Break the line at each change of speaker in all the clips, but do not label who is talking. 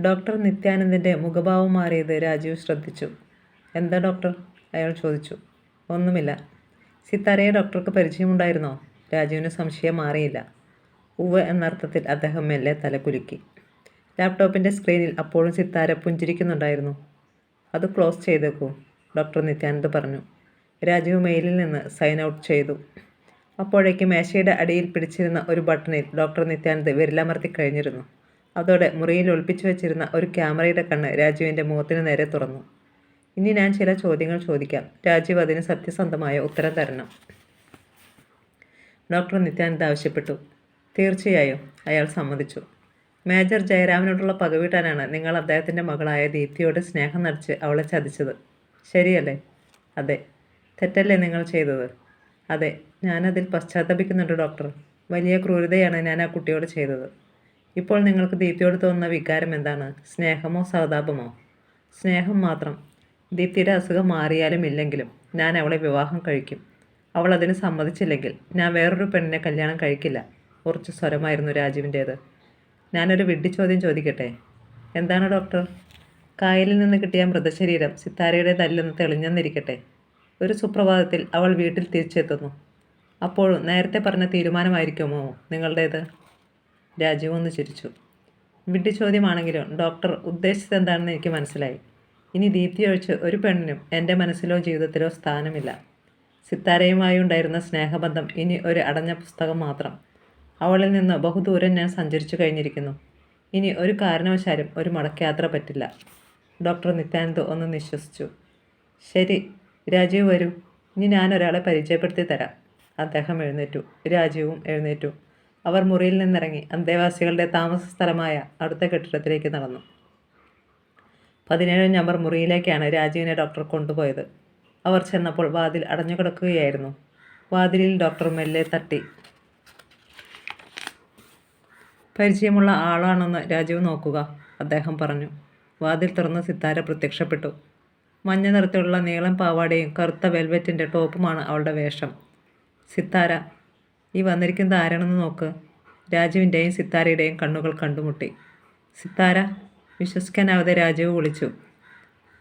Doctor നിത്യാനന്ദന്റെ മുഖഭാവം മാറിയത് രാജീവ് ശ്രദ്ധിച്ചു. എന്താ ഡോക്ടർ? അയാൾ ചോദിച്ചു. ഒന്നുമില്ല. സിത്താരയെ ഡോക്ടർക്ക് പരിചയമുണ്ടായിരുന്നോ? രാജീവിന് സംശയം മാറിയില്ല. ഉവ്വ് എന്നർത്ഥത്തിൽ അദ്ദേഹം മെല്ലെ തലകുലുക്കി. ലാപ്ടോപ്പിന്റെ സ്ക്രീനിൽ അപ്പോഴും സിത്താര പുഞ്ചിരിക്കുന്നുണ്ടായിരുന്നു. അത് ക്ലോസ് ചെയ്തേക്കൂ ഡോക്ടർ നിത്യാനന്ദ് പറഞ്ഞു. രാജീവ് മെയിലിൽ നിന്ന് സൈൻ ഔട്ട് ചെയ്തു. അപ്പോഴേക്കും മേശയുടെ അടിയിൽ പിടിച്ചിരുന്ന ഒരു ബട്ടണിൽ ഡോക്ടർ നിത്യാനന്ദ് വിരലമർത്തി കഴിഞ്ഞിരുന്നു. അതോടെ മുറിയിൽ ഒളിപ്പിച്ചു വെച്ചിരുന്ന ഒരു ക്യാമറയുടെ കണ്ണ് രാജീവിന്റെ മുഖത്തിന് നേരെ തുറന്നു. ഇനി ഞാൻ ചില ചോദ്യങ്ങൾ ചോദിക്കാം. രാജീവ് അതിന് സത്യസന്ധമായ ഉത്തരം തരണം. ഡോക്ടർ നിത്യാനന്ദ ആവശ്യപ്പെട്ടു. തീർച്ചയായും അയാൾ സമ്മതിച്ചു. മേജർ ജയരാമനോടുള്ള പകവീട്ടാനാണ് നിങ്ങൾ അദ്ദേഹത്തിന്റെ മകളായ ദീപ്തിയോട് സ്നേഹം നടിച്ച് അവളെ ചതിച്ചത്. ശരിയല്ലേ? അതെ. തെറ്റല്ലേ നിങ്ങൾ ചെയ്തത്? അതെ. ഞാനതിൽ പശ്ചാത്തപിക്കുന്നുണ്ട് ഡോക്ടർ. വലിയ ക്രൂരതയാണ് ഞാൻ ആ കുട്ടിയോട് ചെയ്തത്. ഇപ്പോൾ നിങ്ങൾക്ക് ദീപ്തിയോട് തോന്നുന്ന വികാരം എന്താണ്? സ്നേഹമോ സഹതാപമോ? സ്നേഹം മാത്രം. ദീപ്തിയുടെ അസുഖം മാറിയാലും ഇല്ലെങ്കിലും ഞാൻ അവളെ വിവാഹം കഴിക്കും. അവൾ അതിന് സമ്മതിച്ചില്ലെങ്കിൽ ഞാൻ വേറൊരു പെണ്ണിനെ കല്യാണം കഴിക്കില്ല. കുറച്ച് സ്വരമായിരുന്നു രാജുവിന്റേത്. ഞാനൊരു വിഡ്ഢി ചോദ്യം ചോദിക്കട്ടെ? എന്താണ് ഡോക്ടർ? കായലിൽ നിന്ന് കിട്ടിയ മൃതശരീരം സിത്താരയുടെ തല്ലെന്ന് തെളിഞ്ഞെന്നിരിക്കട്ടെ? ഒരു സുപ്രഭാതത്തിൽ അവൾ വീട്ടിൽ തിരിച്ചെത്തുന്നു. അപ്പോഴും നേരത്തെ പറഞ്ഞ തീരുമാനമായിരിക്കുമോ നിങ്ങളുടേത്? രാജീവ് ഒന്ന് ചിരിച്ചു. വിട്ടി ചോദ്യമാണെങ്കിലും ഡോക്ടർ ഉദ്ദേശിച്ചത് എന്താണെന്ന് എനിക്ക് മനസ്സിലായി. ഇനി ദീപ്തി ഒഴിച്ച് ഒരു പെണ്ണിനും എന്റെ മനസ്സിലോ ജീവിതത്തിലോ സ്ഥാനമില്ല. സിത്താരയുമായി ഉണ്ടായിരുന്ന സ്നേഹബന്ധം ഇനി ഒരു അടഞ്ഞ പുസ്തകം മാത്രം. അവളിൽ നിന്ന് ബഹുദൂരം ഞാൻ സഞ്ചരിച്ചു കഴിഞ്ഞിരിക്കുന്നു. ഇനി ഒരു കാരണവശാലും ഒരു മടക്കയാത്ര പറ്റില്ല. ഡോക്ടർ നിത്യാനന്ദ് ഒന്ന് നിശ്വസിച്ചു. ശരി രാജീവ് വരൂ. ഇനി ഞാൻ ഒരാളെ പരിചയപ്പെടുത്തി തരാം അദ്ദേഹം എഴുന്നേറ്റു. രാജീവും എഴുന്നേറ്റു. അവർ മുറിയിൽ നിന്നിറങ്ങി അന്തേവാസികളുടെ താമസ സ്ഥലമായ അടുത്ത കെട്ടിടത്തിലേക്ക് നടന്നു. പതിനേഴ് നമ്പർ മുറിയിലേക്കാണ് രാജീവിനെ ഡോക്ടർ കൊണ്ടുപോയത്. അവർ ചെന്നപ്പോൾ വാതിൽ അടഞ്ഞു കിടക്കുകയായിരുന്നു വാതിലിൽ ഡോക്ടർ മെല്ലെ തട്ടി. പരിചയമുള്ള ആളാണെന്ന് രാജീവ് നോക്കുക അദ്ദേഹം പറഞ്ഞു. വാതിൽ തുറന്ന് സിത്താര പ്രത്യക്ഷപ്പെട്ടു. മഞ്ഞ നിറത്തിലുള്ള നീളം പാവാടയും കറുത്ത വെൽവെറ്റിന്റെ ടോപ്പുമാണ് അവളുടെ വേഷം. സിത്താര ഈ വന്നിരിക്കുന്നത് ആരാണെന്ന് നോക്ക്. രാജുവിന്റെയും സിത്താരയുടെയും കണ്ണുകൾ കണ്ടുമുട്ടി. സിത്താര വിശ്വസിക്കാനാവാതെ രാജുവ് വിളിച്ചു.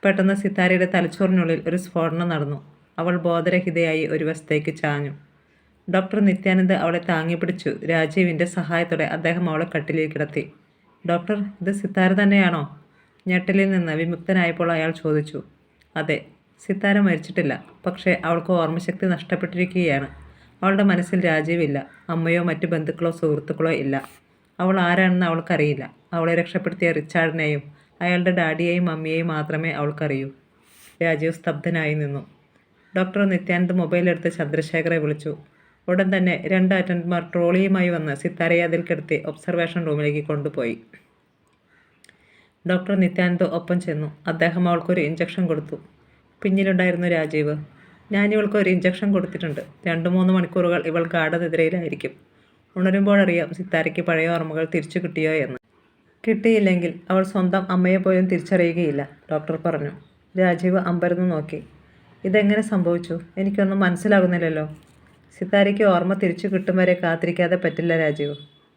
പെട്ടെന്ന് സിത്താരയുടെ തലച്ചോറിനുള്ളിൽ ഒരു സ്ഫോടനം നടന്നു. അവൾ ബോധരഹിതയായി ഒരു വശത്തേക്ക് ചാഞ്ഞു. ഡോക്ടർ നിത്യാനന്ദ് അവളെ താങ്ങിപ്പിടിച്ചു രാജീവിന്റെ സഹായത്തോടെ അദ്ദേഹം അവളെ കട്ടിലേക്ക് കിടത്തി. ഡോക്ടർ ഇത് സിത്താര തന്നെയാണോ? ഞെട്ടലിൽ നിന്ന് വിമുക്തനായപ്പോൾ അയാൾ ചോദിച്ചു. അതെ സിത്താര മരിച്ചിട്ടില്ല. പക്ഷേ അവൾക്ക് ഓർമ്മശക്തി നഷ്ടപ്പെട്ടിരിക്കുകയാണ്. അവളുടെ മനസ്സിൽ രാജീവില്ല. അമ്മയോ മറ്റു ബന്ധുക്കളോ സുഹൃത്തുക്കളോ ഇല്ല. അവൾ ആരാണെന്ന് അവൾക്കറിയില്ല. അവളെ രക്ഷപ്പെടുത്തിയ റിച്ചാർഡിനെയും അയാളുടെ ഡാഡിയെയും മമ്മിയെയും മാത്രമേ അവൾക്കറിയൂ. രാജീവ് സ്തബ്ധനായി നിന്നു. ഡോക്ടർ നിത്യാനന്ദ് മൊബൈലെടുത്ത് ചന്ദ്രശേഖരെ വിളിച്ചു. ഉടൻ തന്നെ രണ്ട് അറ്റൻഡർമാർ ട്രോളിയുമായി വന്ന് സിത്താരയെ അതിൽ കിടത്തി ഒബ്സർവേഷൻ റൂമിലേക്ക് കൊണ്ടുപോയി. ഡോക്ടർ നിത്യാനന്ദ് ഒപ്പം ചെന്നു. അദ്ദേഹം അവൾക്കൊരു ഇഞ്ചക്ഷൻ കൊടുത്തു. പിന്നിലുണ്ടായിരുന്നു രാജീവ്. ഞാൻ ഇവൾക്ക് ഒരു ഇഞ്ചക്ഷൻ കൊടുത്തിട്ടുണ്ട്. രണ്ട് മൂന്ന് മണിക്കൂറുകൾ ഇവൾ ഗാഠനിദ്രയിലായിരിക്കും. ഉണരുമ്പോഴറിയാം സിത്താരയ്ക്ക് പഴയ ഓർമ്മകൾ തിരിച്ചു കിട്ടിയോ എന്ന്. കിട്ടിയില്ലെങ്കിൽ അവൾ സ്വന്തം അമ്മയെ പോലും തിരിച്ചറിയുകയില്ല ഡോക്ടർ പറഞ്ഞു. രാജീവ് അമ്പരന്ന് നോക്കി. ഇതെങ്ങനെ സംഭവിച്ചു? എനിക്കൊന്നും മനസ്സിലാകുന്നില്ലല്ലോ. സിത്താരയ്ക്ക് ഓർമ്മ തിരിച്ചു കിട്ടും വരെ കാത്തിരിക്കാതെ പറ്റില്ല രാജീവ്.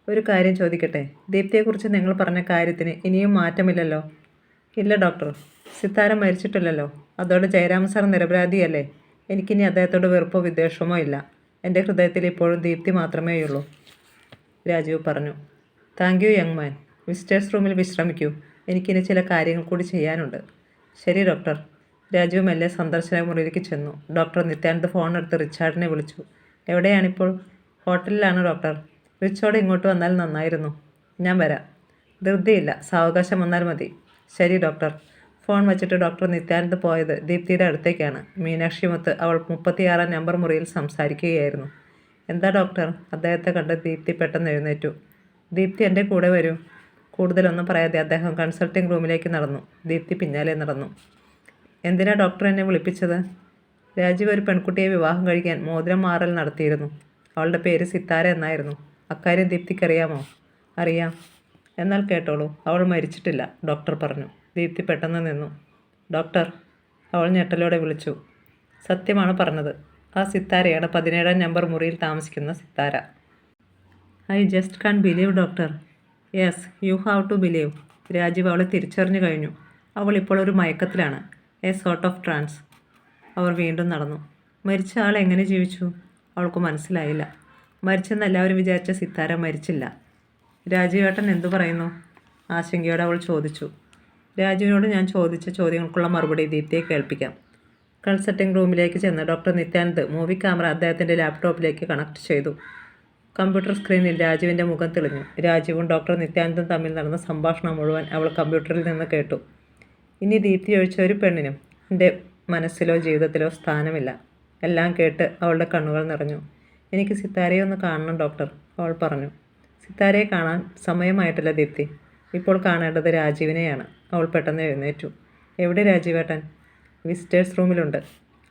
ഒരു കാര്യം ചോദിക്കട്ടെ? ദീപ്തിയെക്കുറിച്ച് നിങ്ങൾ പറഞ്ഞ കാര്യത്തിന് ഇനിയും മാറ്റമില്ലല്ലോ. ഇല്ല ഡോക്ടർ സിത്താര മരിച്ചിട്ടില്ലല്ലോ. അതോടെ ജയരാമൻ സാർ നിരപരാധിയല്ലേ? എനിക്കിനി അദ്ദേഹത്തോട് വെറുപ്പോ വിദ്വേഷമോ ഇല്ല. എന്റെ ഹൃദയത്തിൽ ഇപ്പോഴും ദീപ്തി മാത്രമേയുള്ളൂ രാജീവ് പറഞ്ഞു. Thank you young man visitors റൂമിൽ വിശ്രമിക്കൂ. എനിക്കിനി ചില കാര്യങ്ങൾ കൂടി ചെയ്യാനുണ്ട്. ശരി ഡോക്ടർ രാജീവ് മെല്ലെ സന്ദർശന മുറിയിലേക്ക് ചെന്നു. ഡോക്ടർ നിത്യാനന്ദ് ഫോൺ എടുത്ത് റിച്ചാർഡിനെ വിളിച്ചു. എവിടെയാണിപ്പോൾ? ഹോട്ടലിലാണ് ഡോക്ടർ റിച്ചോട് ഇങ്ങോട്ട് വന്നാൽ നന്നായിരുന്നു. ഞാൻ വരാം. ധൃതിയില്ല. സാവകാശം വന്നാൽ മതി. ശരി ഡോക്ടർ ഫോൺ വെച്ചിട്ട് ഡോക്ടർ നിത്യാനന്ദ് പോയത് ദീപ്തിയുടെ അടുത്തേക്കാണ്. മീനാക്ഷിമൊത്ത് അവൾ മുപ്പത്തിയാറാം നമ്പർ മുറിയിൽ സംസാരിക്കുകയായിരുന്നു. എന്താ ഡോക്ടർ? അദ്ദേഹത്തെ കണ്ട് ദീപ്തി പെട്ടെന്ന് എഴുന്നേറ്റു. ദീപ്തി എന്റെ കൂടെ വരൂ. കൂടുതലൊന്നും പറയാതെ അദ്ദേഹം കൺസൾട്ടിംഗ് റൂമിലേക്ക് നടന്നു. ദീപ്തി പിന്നാലെ നടന്നു. എന്തിനാ ഡോക്ടർ എന്നെ വിളിപ്പിച്ചത്? രാജീവ് ഒരു പെൺകുട്ടിയെ വിവാഹം കഴിക്കാൻ മോതിരം മാറൽ നടത്തിയിരുന്നു. അവളുടെ പേര് സിത്താര എന്നായിരുന്നു. അക്കാര്യം ദീപ്തിക്കറിയാമോ? അറിയാം. എന്നാൽ കേട്ടോളൂ. അവൾ മരിച്ചിട്ടില്ല ഡോക്ടർ പറഞ്ഞു. ദീപ്തി പെട്ടെന്ന് നിന്നു. ഡോക്ടർ അവൾ ഞെട്ടലോടെ വിളിച്ചു. സത്യമാണ് പറഞ്ഞത്. ആ സിത്താരയാണ് പതിനേഴാം നമ്പർ മുറിയിൽ താമസിക്കുന്ന Sithara. I just can't believe doctor. Yes you have to believe. Rajeev അവളെ തിരിച്ചറിഞ്ഞു കഴിഞ്ഞു. അവൾ ഇപ്പോൾ ഒരു മയക്കത്തിലാണ്. A sort of trance. അവർ വീണ്ടും നടന്നു. മരിച്ച ആൾ എങ്ങനെ ജീവിച്ചു? അവൾക്ക് മനസ്സിലായില്ല. മരിച്ചെന്ന് എല്ലാവരും വിചാരിച്ച സിത്താര മരിച്ചില്ല. രാജീവേട്ടൻ എന്തു പറയുന്നു? ആശങ്കയോടെ അവൾ ചോദിച്ചു. രാജുവിനോട് ഞാൻ ചോദിച്ച ചോദ്യങ്ങൾക്കുള്ള മറുപടി ദീപ്തിയെ കേൾപ്പിക്കാം. കൺസൾട്ടിംഗ് റൂമിലേക്ക് ചെന്ന് ഡോക്ടർ നിത്യാനന്ദ് മൂവി ക്യാമറ അദ്ദേഹത്തിന്റെ ലാപ്ടോപ്പിലേക്ക് കണക്ട് ചെയ്തു. കമ്പ്യൂട്ടർ സ്ക്രീനിൽ രാജുവിന്റെ മുഖം തെളിഞ്ഞു. രാജുവും ഡോക്ടർ നിത്യാനന്ദും തമ്മിൽ നടന്ന സംഭാഷണം മുഴുവൻ അവൾ കമ്പ്യൂട്ടറിൽ നിന്ന് കേട്ടു. ഇനി ദീപ്തി ഒഴിച്ച ഒരു പെണ്ണിനും എന്റെ മനസ്സിലോ ജീവിതത്തിലോ സ്ഥാനമില്ല. എല്ലാം കേട്ട് അവളുടെ കണ്ണുകൾ നിറഞ്ഞു. എനിക്ക് സിത്താരയെ ഒന്ന് കാണണം ഡോക്ടർ അവൾ പറഞ്ഞു. സിത്താരയെ കാണാൻ സമയമായിട്ടില്ല ദീപ്തി. ഇപ്പോൾ കാണേണ്ടത് രാജീവിനെയാണ്. അവൾ പെട്ടെന്ന് എഴുന്നേറ്റു. എവിടെ രാജീവേട്ടൻ? വിസിറ്റേഴ്സ് റൂമിലുണ്ട്.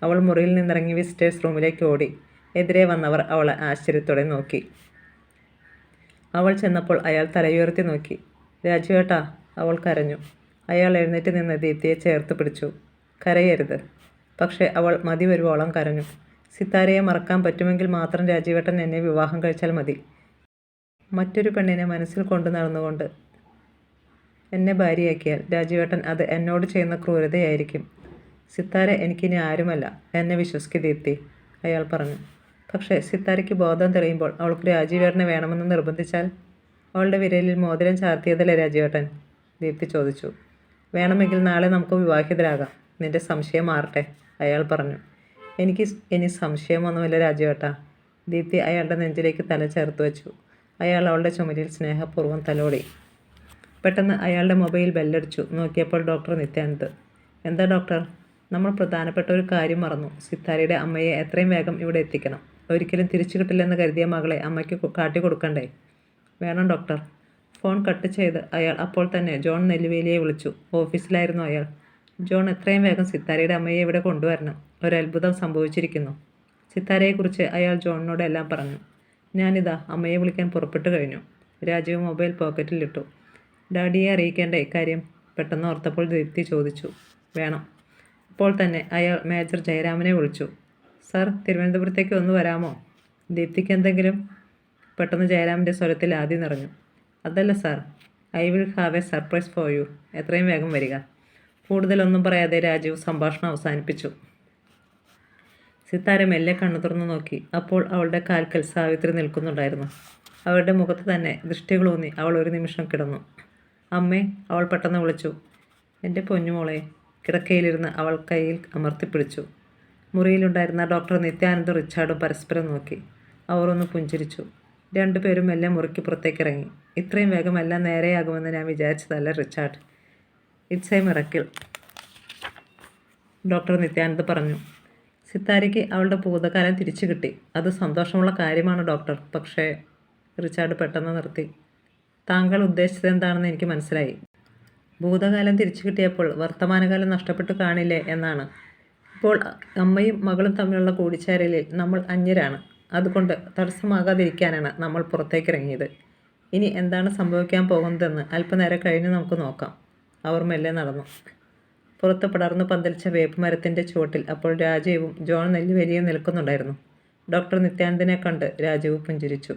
അവൾ മുറിയിൽ നിന്നിറങ്ങി വിസിറ്റേഴ്സ് റൂമിലേക്ക് ഓടി. എതിരെ വന്നവർ അവളെ ആശ്ചര്യത്തോടെ നോക്കി. അവൾ ചെന്നപ്പോൾ അയാൾ തലയുയർത്തി നോക്കി. രാജുവേട്ടാ അവൾ കരഞ്ഞു. അയാൾ എഴുന്നേറ്റ് നിന്ന് ദീപ്തിയെ ചേർത്ത് പിടിച്ചു. കരയരുത്. പക്ഷേ അവൾ മതി വരുവോളം കരഞ്ഞു. സിത്താരയെ മറക്കാൻ പറ്റുമെങ്കിൽ മാത്രം രാജീവേട്ടൻ എന്നെ വിവാഹം കഴിച്ചാൽ മതി. മറ്റൊരു പെണ്ണിനെ മനസ്സിൽ കൊണ്ടു നടന്നുകൊണ്ട് എന്നെ ഭാര്യയാക്കിയാൽ രാജീവേട്ടൻ അത് എന്നോട് ചെയ്യുന്ന ക്രൂരതയായിരിക്കും. സിത്താര എനിക്കിനി ആരുമല്ല എന്നെ വിശ്വസിക്ക് ദീപ്തി അയാൾ പറഞ്ഞു. പക്ഷേ സിത്താരയ്ക്ക് ബോധം തെളിയുമ്പോൾ അവൾക്ക് രാജീവേട്ടനെ വേണമെന്ന് നിർബന്ധിച്ചാൽ? അവളുടെ വിരലിൽ മോതിരം ചാർത്തിയതല്ലേ രാജീവേട്ടൻ? ദീപ്തി ചോദിച്ചു. വേണമെങ്കിൽ നാളെ നമുക്ക് വിവാഹിതരാകാം. നിന്റെ സംശയം മാറട്ടെ അയാൾ പറഞ്ഞു. എനിക്ക് ഇനി സംശയമൊന്നുമില്ല രാജുവേട്ട. ദീപ്തി അയാളുടെ നെഞ്ചിലേക്ക് തല ചേർത്ത് വെച്ചു. അയാൾ അവളുടെ ചുമലിൽ സ്നേഹപൂർവം തലോടി. പെട്ടെന്ന് അയാളുടെ മൊബൈൽ ബെല്ലടിച്ചു. നോക്കിയപ്പോൾ ഡോക്ടർ നിത്യാനന്ദ് എന്താ ഡോക്ടർ? നമ്മൾ പ്രധാനപ്പെട്ട ഒരു കാര്യം മറന്നു. സിത്താരയുടെ അമ്മയെ എത്രയും വേഗം ഇവിടെ എത്തിക്കണം. ഒരിക്കലും തിരിച്ചു കിട്ടില്ലെന്ന് കരുതിയ മകളെ അമ്മയ്ക്ക് കാട്ടി കൊടുക്കണ്ടേ? വേണം ഡോക്ടർ. ഫോൺ കട്ട് ചെയ്ത് അയാൾ അപ്പോൾ തന്നെ ജോൺ നെല്ലുവേലിയെ വിളിച്ചു. ഓഫീസിലായിരുന്നു അയാൾ. ജോൺ എത്രയും വേഗം സിത്താരയുടെ അമ്മയെ ഇവിടെ കൊണ്ടുവരണം. ഒരത്ഭുതം സംഭവിച്ചിരിക്കുന്നു. സിത്താരയെക്കുറിച്ച് അയാൾ ജോണിനോട് എല്ലാം പറഞ്ഞു. ഞാനിതാ അമ്മയെ വിളിക്കാൻ പുറപ്പെട്ടു കഴിഞ്ഞു. രാജീവ് മൊബൈൽ പോക്കറ്റിലിട്ടു ഡാഡിയെ അറിയിക്കേണ്ട ഇക്കാര്യം പെട്ടെന്ന് ഓർത്തപ്പോൾ ദീപ്തി ചോദിച്ചു. വേണം. അപ്പോൾ തന്നെ അയാൾ മേജർ ജയരാമനെ വിളിച്ചു. സാർ തിരുവനന്തപുരത്തേക്ക് ഒന്ന് വരാമോ? ദീപ്തിക്ക് എന്തെങ്കിലും പെട്ടെന്ന് ജയരാമന്റെ സ്വരത്തിൽ ആദ്യം നിറഞ്ഞു. അതല്ല sir. I will have a surprise for you. എത്രയും വേഗം വരിക. കൂടുതലൊന്നും പറയാതെ രാജീവ് സംഭാഷണം അവസാനിപ്പിച്ചു. സിത്താര മെല്ലെ കണ്ണു തുറന്നു നോക്കി. അപ്പോൾ അവളുടെ കാൽക്കൽ സാവിത്രി നിൽക്കുന്നുണ്ടായിരുന്നു. അവരുടെ മുഖത്ത് തന്നെ ദൃഷ്ടികളൂന്നി. അവൾ ഒരു നിമിഷം കിടന്നു. അമ്മേ അവൾ പെട്ടെന്ന് വിളിച്ചു. എന്റെ പൊന്നുമോളെ കിടക്കയിലിരുന്ന് അവൾ കയ്യിൽ അമർത്തിപ്പിടിച്ചു മുറിയിലുണ്ടായിരുന്ന ഡോക്ടർ നിത്യാനന്ദും റിച്ചാർഡും പരസ്പരം നോക്കി. അവർ ഒന്ന് പുഞ്ചിരിച്ചു. രണ്ടുപേരും എല്ലാം മുറിക്ക് പുറത്തേക്ക് ഇറങ്ങി ഇത്രയും വേഗം എല്ലാം നേരെയാകുമെന്ന് ഞാൻ വിചാരിച്ചതല്ല Richard? It's a miracle doctor Nithyanand പറഞ്ഞു. സിത്താരയ്ക്ക് അവളുടെ ഭൂതകാലം തിരിച്ചു കിട്ടി. അത് സന്തോഷമുള്ള കാര്യമാണ് ഡോക്ടർ. പക്ഷേ റിച്ചാർഡ് പെട്ടെന്ന് നിർത്തി. താങ്കൾ ഉദ്ദേശിച്ചത് എന്താണെന്ന് എനിക്ക് മനസ്സിലായി. ഭൂതകാലം തിരിച്ചു കിട്ടിയപ്പോൾ വർത്തമാനകാലം നഷ്ടപ്പെട്ടു കാണില്ലേ എന്നാണ്. ഇപ്പോൾ അമ്മയും മകളും തമ്മിലുള്ള കൂടിച്ചേരലിൽ നമ്മൾ അന്യരാണ്. അതുകൊണ്ട് തടസ്സമാകാതിരിക്കാനാണ് നമ്മൾ പുറത്തേക്കിറങ്ങിയത്. ഇനി എന്താണ് സംഭവിക്കാൻ പോകുന്നതെന്ന് അല്പനേരം കഴിഞ്ഞ് നമുക്ക് നോക്കാം. അവർ മെല്ലെ നടന്നു. പുറത്ത് പടർന്നു പന്തലിച്ച വേപ്പ് മരത്തിന്റെ ചുവട്ടിൽ അപ്പോൾ രാജീവും ജോൺ നെല്ലുവരിയും നിൽക്കുന്നുണ്ടായിരുന്നു. ഡോക്ടർ നിത്യാനന്ദനെ കണ്ട് രാജീവ് പുഞ്ചിരിച്ചു.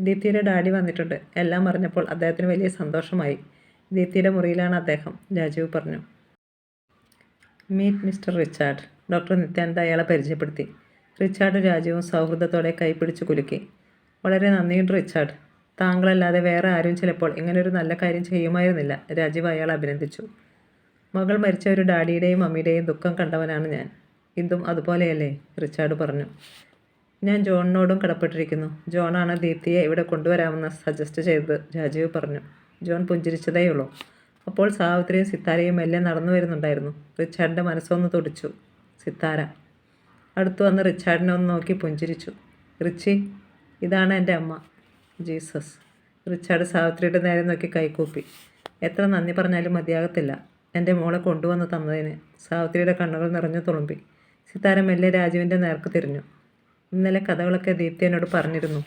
ദീപ്തിയുടെ ഡാഡി വന്നിട്ടുണ്ട്. എല്ലാം അറിഞ്ഞപ്പോൾ അദ്ദേഹത്തിന് വലിയ സന്തോഷമായി. ദീപ്തിയുടെ മുറിയിലാണ് അദ്ദേഹം രാജീവ് പറഞ്ഞു. Meet mister Richard doctor Nithyananda അയാളെ പരിചയപ്പെടുത്തി. റിച്ചാർഡ് രാജീവും സൗഹൃദത്തോടെ കൈപിടിച്ചു കുലുക്കി. വളരെ നന്ദിയുണ്ട് റിച്ചാർഡ്. താങ്കളല്ലാതെ വേറെ ആരും ചിലപ്പോൾ ഇങ്ങനൊരു നല്ല കാര്യം ചെയ്യുമായിരുന്നില്ല രാജീവ് അയാൾ അഭിനന്ദിച്ചു. മകൾ മരിച്ച ഒരു ഡാഡിയുടെയും മമ്മിയുടെയും ദുഃഖം കണ്ടവനാണ് ഞാൻ. ഇതും അതുപോലെയല്ലേ റിച്ചാർഡ് പറഞ്ഞു. ഞാൻ ജോണിനോടും കടപ്പെട്ടിരിക്കുന്നു. ജോണാണ് ദീപ്തിയെ ഇവിടെ കൊണ്ടുവരാമെന്ന് സജസ്റ്റ് ചെയ്തത് രാജീവ് പറഞ്ഞു. ജോൺ പുഞ്ചിരിച്ചതേയുള്ളൂ. അപ്പോൾ സാവിത്രിയും സിത്താരയും എല്ലാം നടന്നു വരുന്നുണ്ടായിരുന്നു. റിച്ചാർഡിന്റെ മനസ്സൊന്ന് തുടിച്ചു. സിത്താര. അടുത്തു വന്ന് റിച്ചാർഡിനെ ഒന്ന് നോക്കി പുഞ്ചിരിച്ചു. റിച്ചി ഇതാണ് എന്റെ അമ്മ. ജീസസ്. റിച്ചാർഡ് സാവിത്രിയുടെ നേരെ നോക്കി കൈകൂപ്പി. എത്ര നന്ദി പറഞ്ഞാലും മതിയാകത്തില്ല. എന്റെ മോളെ കൊണ്ടുവന്ന് തന്നതിന്. സാവിത്രിയുടെ കണ്ണുകൾ നിറഞ്ഞു തുളുമ്പി. സിത്താര മെല്ലെ രാജുവിന്റെ നേർക്ക് തിരിഞ്ഞു. ഇന്നലെ കഥകളൊക്കെ ദീപ്തി പറഞ്ഞിരുന്നു.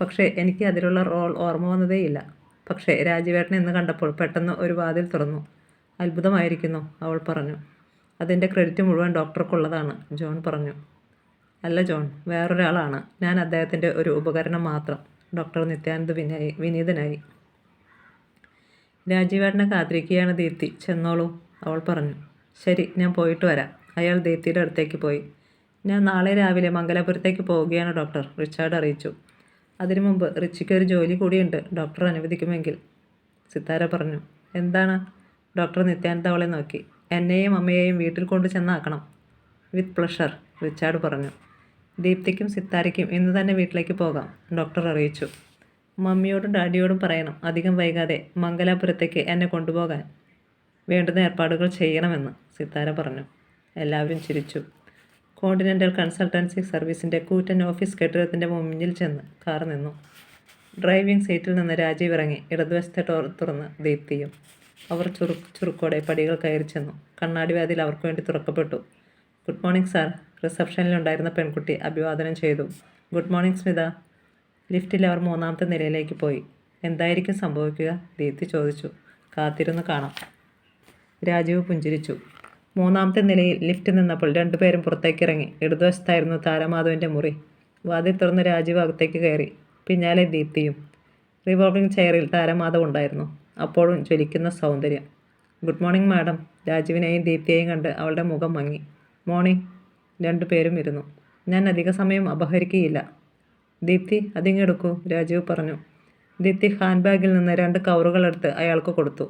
പക്ഷേ എനിക്ക് അതിലുള്ള റോൾ ഓർമ്മ വന്നതേയില്ല പക്ഷേ രാജവേട്ടനെ ഇന്ന് കണ്ടപ്പോൾ പെട്ടെന്ന് ഒരു വാതിൽ തുറന്നു. അത്ഭുതമായിരിക്കുന്നു അവൾ പറഞ്ഞു. അതിന്റെ ക്രെഡിറ്റ് മുഴുവൻ ഡോക്ടർക്കുള്ളതാണ് ജോൺ പറഞ്ഞു. അല്ല ജോൺ വേറൊരാളാണ്. ഞാൻ അദ്ദേഹത്തിന്റെ ഒരു ഉപകരണം മാത്രം ഡോക്ടർ നിത്യാനന്ദ് വിനായി വിനീതനായി. രാജീവേട്ടനെ കാത്തിരിക്കുകയാണ് ദീപ്തി. ചെന്നോളൂ അവൾ പറഞ്ഞു. ശരി ഞാൻ പോയിട്ട് വരാം. അയാൾ ദീപ്തിയുടെ അടുത്തേക്ക് പോയി. ഞാൻ നാളെ രാവിലെ മംഗലാപുരത്തേക്ക് പോവുകയാണ് ഡോക്ടർ. റിച്ചാർഡ് അറിയിച്ചു. അതിനു മുമ്പ് റിച്ചിക്ക് ഒരു ജോലി കൂടിയുണ്ട് ഡോക്ടർ അനുവദിക്കുമെങ്കിൽ. സിത്താര പറഞ്ഞു. എന്താണ്? ഡോക്ടർ നിത്യാനന്ദ അവളെ നോക്കി. എന്നെയും അമ്മയെയും വീട്ടിൽ കൊണ്ട് ചെന്നാക്കണം. വിത്ത് പ്ലഷർ റിച്ചാർഡ് പറഞ്ഞു. ദീപ്തിക്കും സിത്താരയ്ക്കും ഇന്ന് തന്നെ വീട്ടിലേക്ക് പോകാം ഡോക്ടർ അറിയിച്ചു. മമ്മിയോടും ഡാഡിയോടും പറയണം അധികം വൈകാതെ മംഗലാപുരത്തേക്ക് എന്നെ കൊണ്ടുപോകാൻ. വേണ്ടുന്ന ഏർപ്പാടുകൾ ചെയ്യണമെന്ന് സിത്താര പറഞ്ഞു. എല്ലാവരും ചിരിച്ചു. കോണ്ടിനെന്റൽ കൺസൾട്ടൻസി സർവീസിന്റെ കൂറ്റൻ ഓഫീസ് കെട്ടിടത്തിന്റെ മുന്നിൽ ചെന്ന് കാർ നിന്നു. ഡ്രൈവിംഗ് സീറ്റിൽ നിന്ന് രാജീവ് ഇറങ്ങി. ഇടതുവശത്തെ ടോർ തുറന്ന് ദീപ്തിയും അവർ ചുറു ചുറുക്കോടെ പടികൾ കയറി ചെന്നു. കണ്ണാടി വാതിൽ അവർക്ക് വേണ്ടി തുറക്കപ്പെട്ടു. Good morning sir. റിസപ്ഷനിലുണ്ടായിരുന്ന പെൺകുട്ടി അഭിവാദനം ചെയ്തു. Good morning Smitha. ലിഫ്റ്റിൽ അവർ മൂന്നാമത്തെ നിലയിലേക്ക് പോയി. എന്തായിരിക്കും സംഭവിക്കുക? ദീപ്തി ചോദിച്ചു. കാത്തിരുന്ന് കാണാം. രാജീവ് പുഞ്ചിരിച്ചു. മൂന്നാമത്തെ നിലയിൽ ലിഫ്റ്റ് നിന്നപ്പോൾ രണ്ടുപേരും പുറത്തേക്ക് പുറത്തേക്കിറങ്ങി ഇടതുവശത്തായിരുന്നു താരമാധവന്റെ മുറി. വാതിൽ തുറന്ന് രാജീവ് അകത്തേക്ക് കയറി. പിന്നാലെ ദീപ്തിയും. റിവോൾവിംഗ് ചെയറിൽ താരമാധവ് ഉണ്ടായിരുന്നു. അപ്പോഴും ജ്വലിക്കുന്ന സൗന്ദര്യം. Good morning madam. രാജീവിനെയും ദീപ്തിയെയും കണ്ട് അവളുടെ മുഖം മങ്ങി. മോർണിംഗ്. രണ്ടുപേരും ഇരുന്നു. ഞാൻ അധിക സമയം അപഹരിക്കുകയില്ല. ദീപ്തി അതിങ്ങെടുക്കൂ രാജീവ് പറഞ്ഞു. ദീപ്തി ഹാൻഡ് ബാഗിൽ നിന്ന് രണ്ട് കവറുകൾ എടുത്ത് അയാൾക്ക് കൊടുത്തു.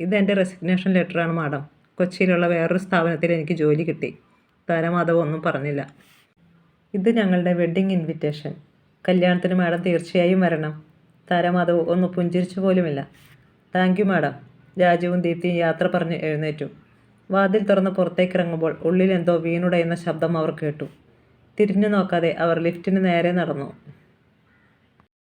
ഇത് എന്റെ റെസിഗ്നേഷൻ ലെറ്ററാണ് മാഡം. കൊച്ചിയിലുള്ള വേറൊരു സ്ഥാപനത്തിൽ എനിക്ക് ജോലി കിട്ടി. താരമാധവ് ഒന്നും പറഞ്ഞില്ല. ഇത് ഞങ്ങളുടെ വെഡ്ഡിംഗ് ഇൻവിറ്റേഷൻ കല്യാണത്തിന് മാഡം തീർച്ചയായും വരണം. താരമാധവ് ഒന്ന് പുഞ്ചിരിച്ചു പോലുമില്ല. Thank you madam. രാജുവും ദീപ്തിയും യാത്ര പറഞ്ഞ് എഴുന്നേറ്റു. വാതിൽ തുറന്ന് പുറത്തേക്ക് ഇറങ്ങുമ്പോൾ ഉള്ളിലെന്തോ വീണുടയുന്ന ശബ്ദം അവർ കേട്ടു. തിരിഞ്ഞു നോക്കാതെ അവർ ലിഫ്റ്റിന് നേരെ നടന്നു.